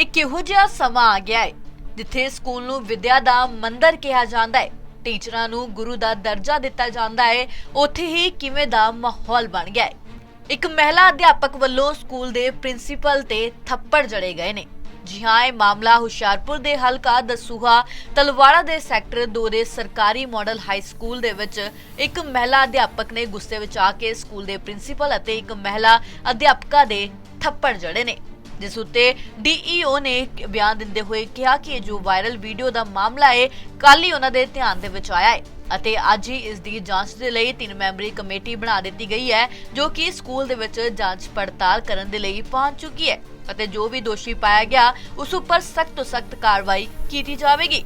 ਇੱਕ ਇਹੋ ਜਿਹਾ ਸਮਾਂ ਆ ਗਿਆ ਹੈ, ਜਿੱਥੇ ਸਕੂਲ ਨੂੰ ਵਿਦਿਆ ਦਾ ਮੰਦਰ ਕਿਹਾ ਜਾਂਦਾ ਹੈ, ਟੀਚਰਾਂ ਨੂੰ ਗੁਰੂ ਦਾ ਦਰਜਾ ਦਿੱਤਾ ਜਾਂਦਾ ਹੈ, ਉੱਥੇ ਹੀ ਕਿਵੇਂ ਦਾ ਮਾਹੌਲ ਬਣ ਗਿਆ ਹੈ। ਇੱਕ ਮਹਿਲਾ ਅਧਿਆਪਕ ਵੱਲੋਂ ਸਕੂਲ ਦੇ ਪ੍ਰਿੰਸੀਪਲ ਤੇ ਥੱਪੜ ਜੜੇ ਗਏ ਨੇ। ਜੀ ਹਾਂ, ਇਹ ਮਾਮਲਾ ਹੁਸ਼ਿਆਰਪੁਰ ਦੇ ਹਲਕਾ ਦਸੂਹਾ ਤਲਵਾੜਾ ਦੇ ਸੈਕਟਰ 2 ਦੇ ਸਰਕਾਰੀ ਮਾਡਲ ਹਾਈ ਸਕੂਲ ਦੇ ਵਿੱਚ ਇੱਕ ਮਹਿਲਾ ਅਧਿਆਪਕ ਨੇ ਗੁੱਸੇ ਵਿੱਚ ਆ ਕੇ ਸਕੂਲ ਦੇ ਪ੍ਰਿੰਸੀਪਲ ਅਤੇ ਇੱਕ ਮਹਿਲਾ ਅਧਿਆਪਕਾ ਦੇ ਥੱਪੜ ਜੜੇ ਨੇ। ਜਿਸ ਉੱਤੇ ਡੀਈਓ ਨੇ ਬਿਆਨ ਦਿੰਦੇ ਹੋਏ ਕਿਹਾ ਕਿ ਇਹ ਜੋ ਵਾਇਰਲ ਵੀਡੀਓ ਦਾ ਮਾਮਲਾ ਹੈ ਕੱਲ ਹੀ ਉਹਨਾਂ ਦੇ ਧਿਆਨ ਦੇ ਵਿੱਚ ਆਇਆ ਹੈ। ਅਤੇ ਅੱਜ ਹੀ ਇਸ ਦੀ ਜਾਂਚ ਦੇ ਲਈ ਤਿੰਨ ਮੈਂਬਰੀ ਕਮੇਟੀ ਬਣਾ ਦਿੱਤੀ ਗਈ ਹੈ, ਜੋ ਕਿ ਸਕੂਲ ਦੇ ਵਿੱਚ ਜਾਂਚ ਪੜਤਾਲ ਕਰਨ ਦੇ ਲਈ ਪਹੁੰਚ ਚੁੱਕੀ ਹੈ। ਅਤੇ ਜੋ ਵੀ ਦੋਸ਼ੀ ਪਾਇਆ ਗਿਆ, ਉਸ ਉੱਪਰ ਸਖਤ ਤੋਂ ਸਖਤ ਕਾਰਵਾਈ ਕੀਤੀ ਜਾਵੇਗੀ।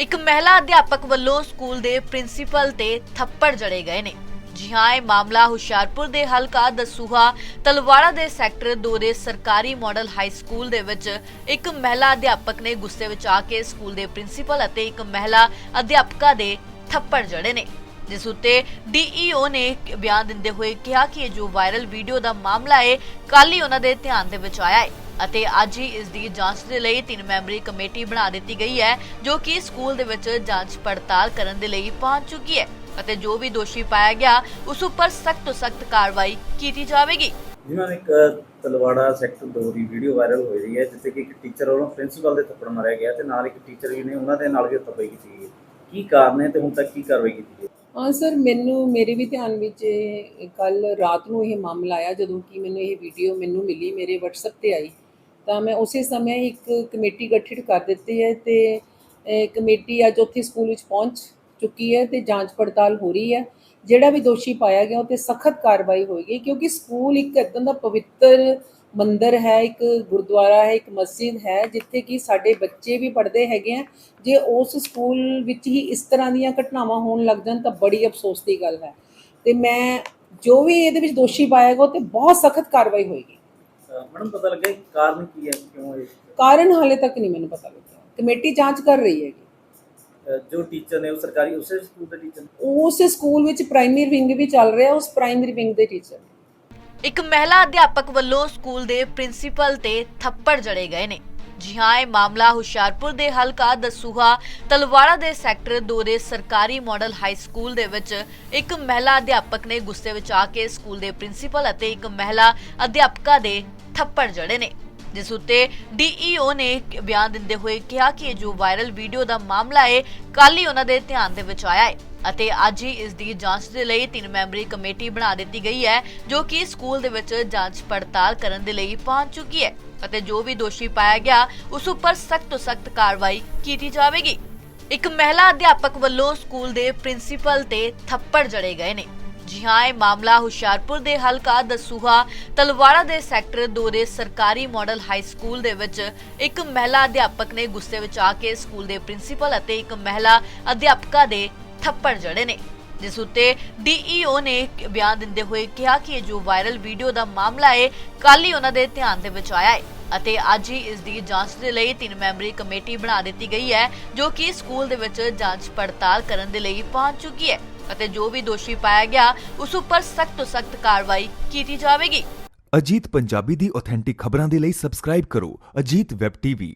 ਇੱਕ ਮਹਿਲਾ ਅਧਿਆਪਕ ਵੱਲੋਂ ਸਕੂਲ ਦੇ ਪ੍ਰਿੰਸੀਪਲ ਤੇ ਥੱਪੜ ਜੜੇ ਗਏ ਨੇ। ਜੀ ਹਾਂ, ਇਹ ਮਾਮਲਾ ਹੁਸ਼ਿਆਰਪੁਰ ਦੇ ਹਲਕਾ ਦਸੂਹਾ ਤਲਵਾੜਾ ਦੇ ਸੈਕਟਰ 2 ਦੇ ਸਰਕਾਰੀ ਮਾਡਲ ਹਾਈ ਸਕੂਲ ਦੇ ਵਿੱਚ ਇੱਕ ਮਹਿਲਾ ਅਧਿਆਪਕ ਨੇ ਗੁੱਸੇ ਵਿੱਚ ਆ ਕੇ ਸਕੂਲ ਦੇ ਪ੍ਰਿੰਸੀਪਲ ਅਤੇ ਇੱਕ ਮਹਿਲਾ ਅਧਿਆਪਕਾ ਦੇ ਥੱਪੜ ਜੜੇ ਨੇ। ਜਿਸ ਉੱਤੇ ਡੀਈਓ ਨੇ ਬਿਆਨ ਦਿੰਦੇ ਹੋਏ ਕਿਹਾ ਕਿ ਇਹ ਜੋ ਵਾਇਰਲ ਵੀਡੀਓ ਦਾ ਮਾਮਲਾ ਹੈ ਕੱਲ ਹੀ ਉਹਨਾਂ ਦੇ ਧਿਆਨ ਦੇ ਵਿੱਚ ਆਇਆ ਹੈ ਅਤੇ ਅੱਜ ਹੀ ਇਸ ਦੀ ਜਾਂਚ ਦੇ ਲਈ ਤਿੰਨ ਮੈਂਬਰੀ ਕਮੇਟੀ ਬਣਾ ਦਿੱਤੀ ਗਈ ਹੈ, ਜੋ ਕਿ ਸਕੂਲ ਦੇ ਵਿੱਚ ਜਾਂਚ ਪੜਤਾਲ ਕਰਨ ਦੇ ਲਈ ਪਹੁੰਚ ਚੁੱਕੀ ਹੈ। ਅਤੇ ਜੋ ਵੀ ਦੋਸ਼ੀ ਪਾਇਆ ਗਿਆ ਉਸ ਉੱਪਰ ਸਖਤ ਤੋਂ ਸਖਤ ਕਾਰਵਾਈ ਕੀਤੀ ਜਾਵੇਗੀ। ਜਿਨ੍ਹਾਂ ਨੇ ਇੱਕ ਤਲਵਾੜਾ ਸੈਕਟਰ 2 ਦੀ ਵੀਡੀਓ ਵਾਇਰਲ ਹੋਈ ਰਹੀ ਹੈ ਜਿੱਥੇ ਕਿ ਇੱਕ ਟੀਚਰ ਵੱਲੋਂ ਪ੍ਰਿੰਸੀਪਲ ਦੇ ਥੱਪੜ ਮਾਰਿਆ ਗਿਆ ਤੇ ਨਾਲ ਇੱਕ ਟੀਚਰ ਵੀ ਨੇ ਉਹਨਾਂ ਦੇ ਨਾਲ ਵੀ ਹੱਥਾਪਾਈ ਕੀਤੀ ਗਈ ਹੈ। ਕੀ ਕਾਰਨ ਹੈ ਤੇ ਹੁਣ ਤੱਕ ਕੀ ਕਾਰਵਾਈ ਕੀਤੀ ਗਈ ਹਾਂ? ਸਰ ਮੈਨੂੰ ਮੇਰੇ ਵੀ ਧਿਆਨ ਵਿੱਚ ਕੱਲ ਰਾਤ ਨੂੰ ਇਹ ਮਾਮਲਾ ਆਇਆ ਜਦੋਂ ਕਿ ਮੈਨੂੰ ਇਹ ਵੀਡੀਓ ਮੈਨੂੰ ਮਿਲੀ ਮੇਰੇ WhatsApp ਤੇ ਆਈ। ਤਾਂ ਮੈਂ ਉਸੇ ਸਮੇਂ ਇੱਕ ਕਮੇਟੀ ਗਠਿਤ ਕਰ ਦਿੱਤੀ ਹੈ ਤੇ ਇਹ ਕਮੇਟੀ ਅੱਜ ਉੱਥੇ ਸਕੂਲ ਵਿੱਚ ਪਹੁੰਚ ਚੁੱਕੀ ਹੈ ਤੇ ਜਾਂਚ ਪੜਤਾਲ ਹੋ ਰਹੀ ਹੈ। ਜਿਹੜਾ ਵੀ ਦੋਸ਼ੀ ਪਾਇਆ ਗਿਆ ਉਹ ਤੇ ਸਖਤ ਕਾਰਵਾਈ ਹੋਏਗੀ ਕਿਉਂਕਿ ਸਕੂਲ ਇੱਕ ਇਦਾਂ ਦਾ ਪਵਿੱਤਰ ਮੰਦਰ ਹੈ ਇੱਕ ਗੁਰਦੁਆਰਾ ਹੈ ਇੱਕ ਮਸਜਿਦ ਹੈ ਜਿੱਥੇ ਕਿ ਸਾਡੇ ਬੱਚੇ ਵੀ ਪੜ੍ਹਦੇ ਹੈਗੇ ਆ। ਜੇ ਉਸ ਸਕੂਲ ਵਿੱਚ ਹੀ ਇਸ ਤਰ੍ਹਾਂ ਦੀਆਂ ਘਟਨਾਵਾਂ ਹੋਣ ਲੱਗ ਜਾਣ ਤਾਂ ਬੜੀ ਅਫਸੋਸ ਦੀ ਗੱਲ ਹੈ। ਤੇ ਮੈਂ ਜੋ ਵੀ ਇਹਦੇ ਵਿੱਚ ਦੋਸ਼ੀ ਪਾਇਆ ਗਿਆ ਉਹ ਤੇ ਬਹੁਤ ਸਖਤ ਕਾਰਵਾਈ ਹੋਏਗੀ ਮੈਡਮ ਪਤਾ ਲੱਗਾ ਕਾਰਨ ਕੀ ਹੈ? ਕਿਉਂ ਇਹ? ਕਾਰਨ ਹਾਲੇ ਤੱਕ ਨਹੀਂ ਮੈਨੂੰ ਪਤਾ ਲੱਗਿਆ। ਕਮੇਟੀ ਜਾਂਚ ਕਰ ਰਹੀ ਅਹ ਜੋ ਟੀਚਰ ਨੇ ਉਹ ਸਰਕਾਰੀ ਉਸੇ ਸਕੂਲ ਦੇ ਟੀਚਰ ਉਸ ਸਕੂਲ ਵਿੱਚ ਪ੍ਰਾਇਮਰੀ ਵਿੰਗ ਵੀ ਚੱਲ ਰਿਹਾ ਉਸ ਪ੍ਰਾਇਮਰੀ ਵਿੰਗ ਦੇ ਟੀਚਰ ਇੱਕ ਮਹਿਲਾ ਅਧਿਆਪਕ ਵੱਲੋਂ ਸਕੂਲ ਦੇ ਪ੍ਰਿੰਸੀਪਲ ਤੇ ਥੱਪੜ ਜੜੇ ਗਏ ਨੇ। ਜੀ ਹਾਂ ਇਹ ਮਾਮਲਾ ਹੁਸ਼ਿਆਰਪੁਰ ਦੇ ਹਲਕਾ ਦਸੂਹਾ ਤਲਵਾੜਾ ਦੇ ਸੈਕਟਰ 2 ਦੇ ਸਰਕਾਰੀ ਮਾਡਲ ਹਾਈ ਸਕੂਲ ਦੇ ਵਿੱਚ ਇੱਕ ਮਹਿਲਾ ਅਧਿਆਪਕ ਨੇ ਗੁੱਸੇ ਵਿੱਚ ਆ ਕੇ ਸਕੂਲ ਦੇ ਪ੍ਰਿੰਸੀਪਲ ਅਤੇ ਇੱਕ ਮਹਿਲਾ ਅਧਿਆਪਕਾ ਦੇ ਥੱਪੜ ਜੜੇ ਨੇ। ਜਿਸ ਉੱਤੇ ਡੀਈਓ ਨੇ ਬਿਆਨ ਦਿੰਦੇ ਹੋਏ ਕਿਹਾ ਕਿ ਇਹ ਜੋ ਵਾਇਰਲ ਵੀਡੀਓ ਦਾ ਮਾਮਲਾ ਹੈ ਕੱਲ ਹੀ ਉਹਨਾਂ ਦੇ ਧਿਆਨ ਦੇ ਵਿੱਚ ਆਇਆ ਹੈ ਅਤੇ ਅੱਜ ਹੀ ਇਸ ਦੀ ਜਾਂਚ ਦੇ ਲਈ ਤਿੰਨ ਮੈਂਬਰੀ ਕਮੇਟੀ ਬਣਾ ਦਿੱਤੀ ਗਈ ਹੈ, ਜੋ ਕਿ ਸਕੂਲ ਦੇ ਵਿੱਚ ਜਾਂਚ ਪੜਤਾਲ ਕਰਨ ਦੇ ਲਈ ਪਹੁੰਚ ਚੁੱਕੀ ਹੈ ਅਤੇ ਜੋ ਵੀ ਦੋਸ਼ੀ ਪਾਇਆ ਗਿਆ, ਉਸ ਉੱਪਰ ਸਖਤ ਤੋਂ ਸਖਤ ਕਾਰਵਾਈ ਕੀਤੀ ਜਾਵੇਗੀ। ਇੱਕ ਮਹਿਲਾ ਅਧਿਆਪਕ ਵੱਲੋਂ ਸਕੂਲ ਦੇ ਪ੍ਰਿੰਸੀਪਲ ਤੇ ਥੱਪੜ ਜੜੇ ਗਏ ਨੇ। ਜੀ ਹਾਂ, ਇਹ ਮਾਮਲਾ ਹੁਸ਼ਿਆਰਪੁਰ ਦੇ ਹਲਕਾ ਦਸੂਹਾ ਤਲਵਾੜਾ ਦੇ ਸੈਕਟਰ 2 ਦੇ ਸਰਕਾਰੀ ਮਾਡਲ ਹਾਈ ਸਕੂਲ ਦੇ ਵਿੱਚ ਇੱਕ ਮਹਿਲਾ ਅਧਿਆਪਕ ਨੇ ਗੁੱਸੇ ਵਿੱਚ ਆ ਕੇ ਸਕੂਲ ਦੇ ਪ੍ਰਿੰਸੀਪਲ ਅਤੇ ਇੱਕ ਮਹਿਲਾ ਅਧਿਆਪਕਾ ਦੇ ਥੱਪੜ ਜੜੇ ਨੇ। ਜਿਸ ਉੱਤੇ ਡੀਈਓ ਨੇ ਬਿਆਨ ਦਿੰਦੇ ਹੋਏ ਕਿਹਾ ਕਿ ਇਹ ਜੋ ਵਾਇਰਲ ਵੀਡੀਓ ਦਾ ਮਾਮਲਾ ਹੈ ਕੱਲ ਹੀ ਉਹਨਾਂ ਦੇ ਧਿਆਨ ਦੇ ਵਿੱਚ ਆਇਆ ਹੈ ਅਤੇ ਅੱਜ ਹੀ ਇਸ ਦੀ ਜਾਂਚ ਦੇ ਲਈ ਤਿੰਨ ਮੈਂਬਰੀ ਕਮੇਟੀ ਬਣਾ ਦਿੱਤੀ ਗਈ ਹੈ, ਜੋ ਕਿ ਸਕੂਲ ਦੇ ਵਿੱਚ ਜਾਂਚ ਪੜਤਾਲ ਕਰਨ ਦੇ ਲਈ ਪਹੁੰਚ ਚੁੱਕੀ ਹੈ। ਅਤੇ ਜੋ ਵੀ ਦੋਸ਼ੀ ਪਾਇਆ ਗਿਆ, ਉਸ ਉੱਪਰ ਸਖਤ ਤੋਂ ਸਖਤ ਕਾਰਵਾਈ ਕੀਤੀ ਜਾਵੇਗੀ। ਅਜੀਤ ਪੰਜਾਬੀ ਦੀ ਆਥੈਂਟਿਕ ਖਬਰਾਂ ਦੇ ਲਈ ਸਬਸਕ੍ਰਾਈਬ ਕਰੋ ਅਜੀਤ ਵੈਬ ਟੀਵੀ